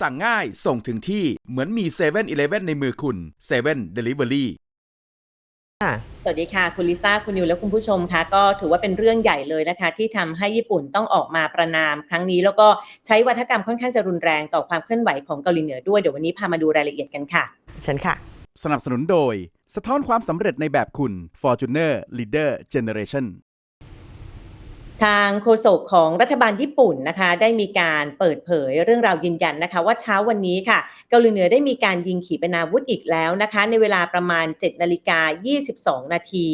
สั่งง่ายส่งถึงที่เหมือนมี7 e เ e ่ e อในมือคุณ7 Delivery ค่ะสวัสดีค่ะ คุณลิซ่า คุณนิว และคุณผู้ชมคะก็ถือว่าเป็นเรื่องใหญ่เลยนะคะ ที่ทำให้ญี่ปุ่นต้องออกมาประนามครั้งนี้ แล้วก็ใช้วัฒกรรมค่อนข้างจะรุนแรงต่อความเคลื่อนไหวของเกาหลีเหนือด้วยเดี๋ยววันนี้พามาดูรายละเอียดกันค่ะเชิญค่ะ สนับสนุนโดย สะท้อนความสำเร็จในแบบคุณ Fortuner Leader Generation ทางโฆษกของรัฐบาลญี่ปุ่นนะคะ ได้มีการเปิดเผยเรื่องราวยืนยันนะคะ ว่าเช้าวันนี้ค่ะ เกาหลีเหนือได้มีการยิงขีปนาวุธอีกแล้วนะคะ ในเวลาประมาณ 7 นาฬิกา 22 นาที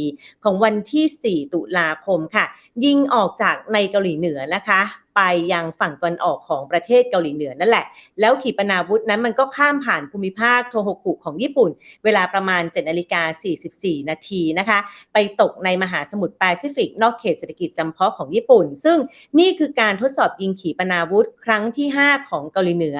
ของวันที่ 4 ตุลาคมค่ะ ยิงออกจากในเกาหลีเหนือนะคะ ไปยังฝั่งตะวันออกของประเทศเกาหลีเหนือนั่นแหละ แล้วขีปนาวุธนั้นมันก็ข้ามผ่านภูมิภาคโทโฮกุของญี่ปุ่น เวลาประมาณ7นาฬิกา44 นาทีนะคะ ไปตกในมหาสมุทรแปซิฟิก นอกเขตเศรษฐกิจจำเพาะของญี่ปุ่น ซึ่งนี่คือการทดสอบยิงขีปนาวุธครั้งที่ 5 ของเกาหลีเหนือ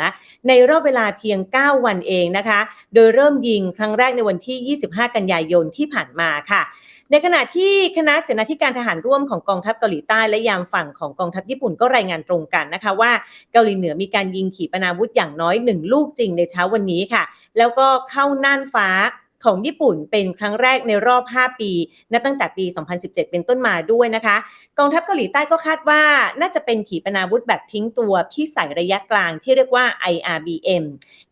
ในรอบเวลาเพียง 9 วันเองนะคะ โดยเริ่มยิงครั้งแรกในวันที่ 25 กันยายนที่ผ่านมาค่ะ ในขณะที่คณะเสนาธิการทหารร่วมของกองทัพเกาหลีใต้และยามฝั่งของกองทัพญี่ปุ่นก็รายงานตรงกันนะคะว่าเกาหลีเหนือมีการยิงขีปนาวุธอย่างน้อยหนึ่งลูกจริงในเช้าวันนี้ค่ะ แล้วก็เข้าน่านฟ้า ของญี่ปุ่นเป็นครั้งแรกในรอบ 5 ปีนับตั้งแต่ปี 2017 เป็นต้นมาด้วยนะคะ กองทัพเกาหลีใต้ก็คาดว่าน่าจะเป็นขีปนาวุธแบบทิ้งตัวที่ใส่ระยะกลางที่เรียกว่า IRBM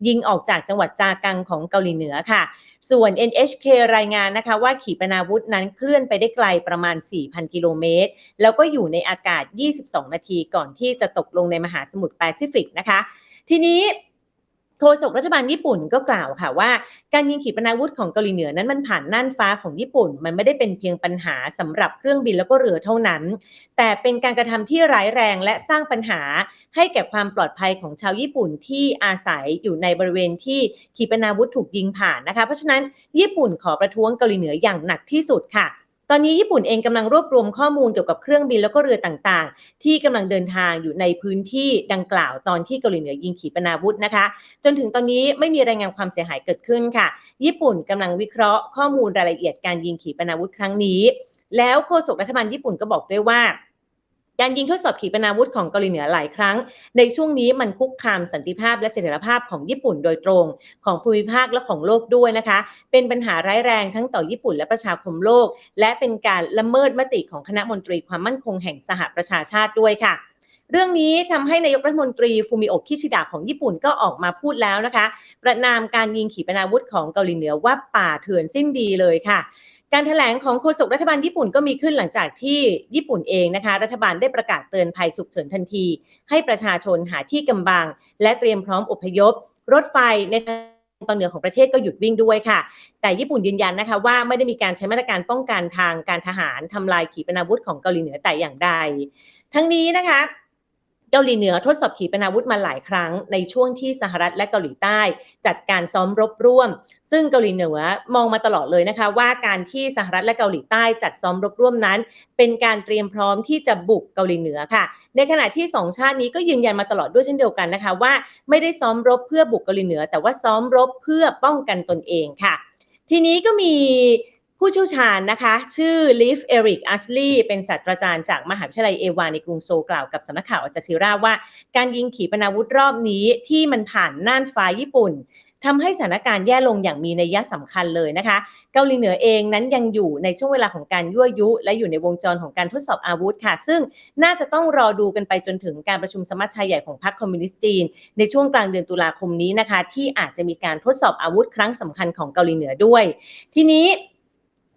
ยิงออกจากจังหวัดจากังของเกาหลีเหนือค่ะ ส่วน NHK รายงานนะคะว่าขีปนาวุธนั้นเคลื่อนไปได้ไกลประมาณ 4,000 กิโลเมตร แล้วก็อยู่ในอากาศ 22 นาทีก่อนที่จะตกลงในมหาสมุทรแปซิฟิกนะคะ ทีนี้ โฆษกรัฐบาลญี่ปุ่นก็กล่าวค่ะว่า การยิงขีปนาวุธของเกาหลีเหนือนั้นมันผ่านน่านฟ้าของญี่ปุ่น มันไม่ได้เป็นเพียงปัญหาสำหรับเครื่องบินแล้วก็เรือเท่านั้น แต่เป็นการกระทำที่ร้ายแรงและสร้างปัญหาให้แก่ความปลอดภัยของชาวญี่ปุ่นที่อาศัยอยู่ในบริเวณที่ขีปนาวุธถูกยิงผ่านนะคะ เพราะฉะนั้นญี่ปุ่นขอประท้วงเกาหลีเหนืออย่างหนักที่สุดค่ะ ตอนนี้ญี่ปุ่นเองกำลังรวบรวมข้อมูลเกี่ยวกับเครื่องบินแล้วก็เรือต่างๆ ที่กำลังเดินทางอยู่ในพื้นที่ดังกล่าวตอนที่เกาหลีเหนือยิงขีปนาวุธนะคะ จนถึงตอนนี้ไม่มีรายงานความเสียหายเกิดขึ้นค่ะ ญี่ปุ่นกำลังวิเคราะห์ข้อมูลรายละเอียดการยิงขีปนาวุธครั้งนี้ แล้วโฆษกรัฐบาลญี่ปุ่นก็บอกด้วยว่า การยิงทดสอบขีปนาวุธของเกาหลีเหนือหลายครั้ง ในช่วงนี้มันคุกคามสันติภาพและเสถียรภาพของญี่ปุ่นโดยตรง ของภูมิภาคและของโลกด้วยนะคะ เป็นปัญหาร้ายแรงทั้งต่อญี่ปุ่นและประชาคมโลก และเป็นการละเมิดมติของคณะมนตรีความมั่นคงแห่งสหประชาชาติด้วยค่ะเรื่องนี้ทำให้นายกรัฐมนตรีฟูมิโอะคิชิดะของญี่ปุ่นก็ออกมาพูดแล้วนะคะ ประนามการยิงขีปนาวุธของเกาหลีเหนือว่าป่าเถื่อนสิ้นดีเลยค่ะ การถแถลงของโฆษกรัฐบาลญี่ปุ่นก็มีขึ้นหลังจากที่ญี่ปุ่นเองนะคะ รัฐบาลได้ประกาศเตือนภัยฉุกเฉินทันที ให้ประชาชนหาที่กำบัง และเตรียมพร้อมอพยพ รถไฟในตอนเหนือของประเทศก็หยุดวิ่งด้วยค่ะ แต่ญี่ปุ่นยืนยันนะคะว่าไม่ได้มีการใช้มาตรการป้องกันทางการทหารทำลายขีปนาวุธของเกาหลีเหนือแต่อย่างใด ทั้งนี้นะคะ เกาหลีเหนือทดสอบขีปนาวุธมาหลายครั้งในช่วงที่สหรัฐและเกาหลีใต้ จัดการซ้อมรบร่วม ซึ่งเกาหลีเหนือมองมาตลอดเลยนะคะ ว่าการที่สหรัฐและเกาหลีใต้จัดซ้อมรบร่วมนั้น เป็นการเตรียมพร้อมที่จะบุกเกาหลีเหนือค่ะ ในขณะที่สองชาตินี้ก็ยืนยันมาตลอดด้วยเช่นเดียวกันนะคะว่าไม่ได้ซ้อมรบเพื่อบุกเกาหลีเหนือ แต่ว่าซ้อมรบเพื่อป้องกันตนเองค่ะ ทีนี้ก็มี ผู้เชี่ยวชาญนะคะ ชื่อลิฟเอริกอัสลีย์เป็นศาสตราจารย์จากมหาวิทยาลัยเอวาในกรุงโซลกล่าวกับสำนักข่าวอัจาซีราว่า การยิงขีปนาวุธรอบนี้ที่มันผ่านน่านฟ้าญี่ปุ่นทำให้สถานการณ์แย่ลงอย่างมีนัยสำคัญเลยนะคะ เกาหลีเหนือเองนั้นยังอยู่ในช่วงเวลาของการยั่วยุ และอยู่ในวงจรของการทดสอบอาวุธค่ะ ซึ่งน่าจะต้องรอดูกันไปจนถึงการประชุมสมัชชาใหญ่ของพรรคคอมมิวนิสต์จีน ในช่วงกลางเดือนตุลาคมนี้นะคะ ที่อาจจะมีการทดสอบอาวุธครั้งสำคัญของเกาหลีเหนือด้วย ทีนี้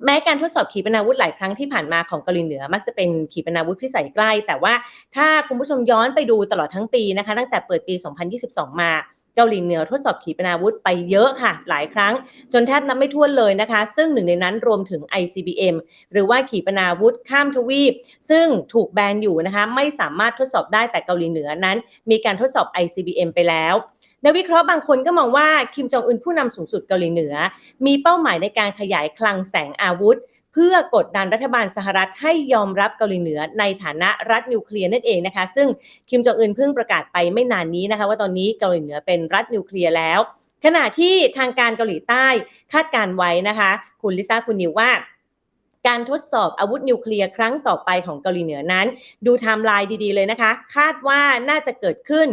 แม้การทดสอบขีปนาวุธหลายครั้งที่ผ่านมาของเกาหลีเหนือ มักจะเป็นขีปนาวุธพิสัยใกล้ แต่ว่าถ้าคุณผู้ชมย้อนไปดูตลอดทั้งปีนะคะ ตั้งแต่เปิดปี 2022 มาเกาหลีเหนือทดสอบขีปนาวุธไปเยอะค่ะ หลายครั้ง จนแทบนับไม่ถ้วนเลยนะคะ ซึ่งหนึ่งในนั้นรวมถึง ICBM หรือว่าขีปนาวุธข้ามทวีป ซึ่งถูกแบนอยู่นะคะ ไม่สามารถทดสอบได้แต่เกาหลีเหนือนั้น มีการทดสอบ ICBM ไปแล้ว นักวิเคราะห์บางคนก็มองว่าคิมจองอึนผู้นำสูงสุดเกาหลีเหนือ มีเป้าหมายในการขยายคลังแสงอาวุธ เพื่อกดดันรัฐบาลสหรัฐให้ยอมรับเกาหลีเหนือในฐานะรัฐนิวเคลียร์นั่นเองนะคะ ซึ่งคิมจองอึนเพิ่งประกาศไปไม่นานนี้นะคะ ว่าตอนนี้เกาหลีเหนือเป็นรัฐนิวเคลียร์แล้ว ขณะที่ทางการเกาหลีใต้คาดการไว้นะคะ คุณลิซ่าคุณนิวว่า การทดสอบอาวุธนิวเคลียร์ครั้งต่อไปของเกาหลีเหนือนั้น ดูไทม์ไลน์ดีๆเลยนะคะ คาดว่าน่าจะเกิดขึ้น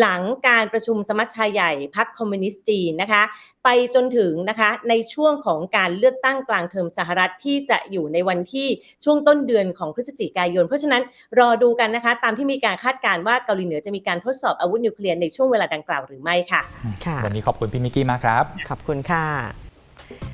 หลังการประชุมสมัชชาใหญ่พรรคคอมมิวนิสต์จีนนะคะ ไปจนถึงนะคะในช่วงของการเลือกตั้งกลางเทอมสหรัฐที่จะอยู่ในวันที่ช่วงต้นเดือนของพฤศจิกายน เพราะฉะนั้นรอดูกันนะคะ ตามที่มีการคาดการณ์ว่าเกาหลีเหนือจะมีการทดสอบอาวุธนิวเคลียร์ในช่วงเวลาดังกล่าวหรือไม่ค่ะค่ะวันนี้ขอบคุณพี่มิกกี้มากครับ ขอบคุณค่ะ